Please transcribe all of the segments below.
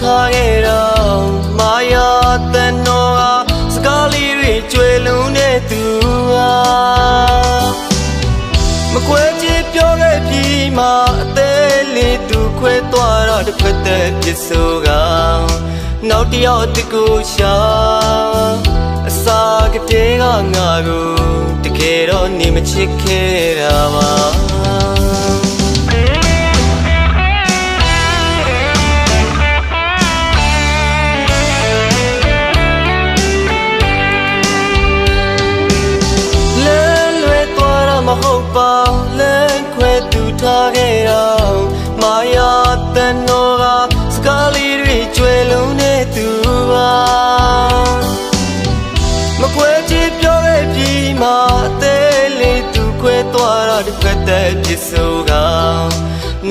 ထားခဲ့တော့မာယာတန်တော်ဟာစကားလေးတွေကျွေလုံးတဲ့သူဟာမကွဲချစ်ပြောခဲ့ပြီးမှအသေးလေးသူခွဲသွားတော့တစ်ဖက်သက်ပြစ်ဆိုကနောက်တစ်ယောက်တကူရှာအစာကတဲ့ကငါကိုတကယ်တော့နေမချစ်ခဲ့တာပါ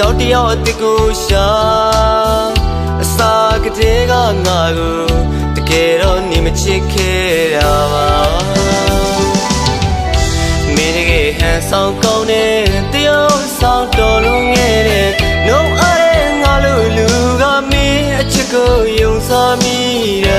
နောက်တစ်ယောက်အစ်ကိုရှာအစာကတဲ့ကငါကိုတကယ်တော့နေမချစ်ခဲ့တာပါမင်းတကယ်ဟန်ဆောင်ကောင်းတဲ့တယောက်ဆောင်တော်လုံးငယ်တဲ့နှုတ်အားတဲ့ငါလိုလူကမင်းအချစ်ကိုယုံစားမိတာအ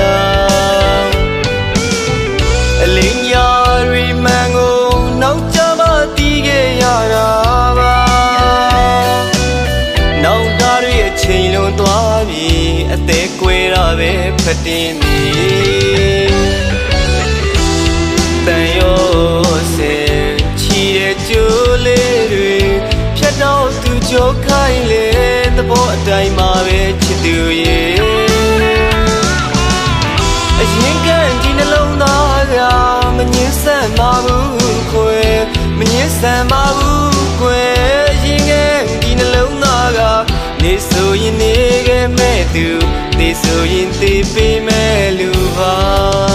သွားပြီအသေးကွဲတာပဲဖတ်တင်ပြီတန်ရောစင်ချီရဲ့ကျိုးလေးတွေဖြတ်တော့သူကြိုးခိုင်းလေသဘောအတိုင်းမှာပဲချစ်သူရဲ့အရင်ကဒီနှလုံးသားကမငင်းဆန်ပါဘူးခွေမငင်းဆန်ပါဘူးခွေအရင်ကဒီနှလုံးသားက နေဆိုရင်နေခဲ့မဲ့သူနေဆိုရင်သိပေးမဲ့လူပါ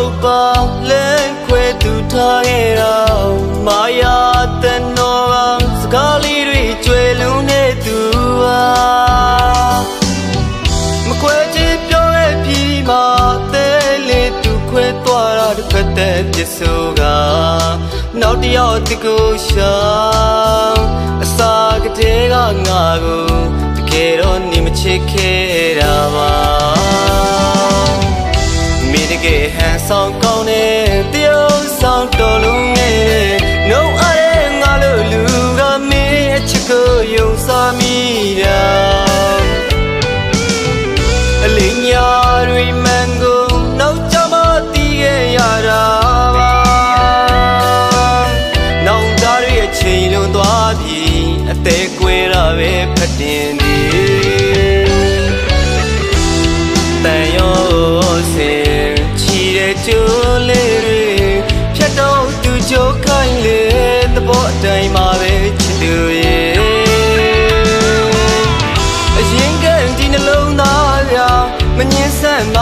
ဟုတ်ပါလဲခွဲသူထားခဲ့တော့မာယာတန်တော်ကစကားလေးတွေကျွဲလုံးနေသူဟာမခွဲချစ်ပြောခဲ့ပြီးမှတဲလေးသူခွဲသွားတာတစ်ဖက်သက်ပြစ်ဆိုကနောက်တစ်ယောက်တကူရှာအစာကတဲ့ကငါကိုတကယ်တော့နေမချစ်ခဲ့တာပါမင်း တကယ်ဟန်ဆောင်ကောင်းတဲ့တယောက်ဆောင်တော်လုံးငယ်နှုံအားတဲ့ငါလို့လူကမင်းအချစ်ကိုယုံစားမိတာအလင်းညာတွေမန်ကိုနောက်ကြမတည်ခဲ့ရတာပါနောက်သားရဲ့ချိန်လွန်သွားပြီအသေးကွဲတာပဲဖတ်တင်သည် sen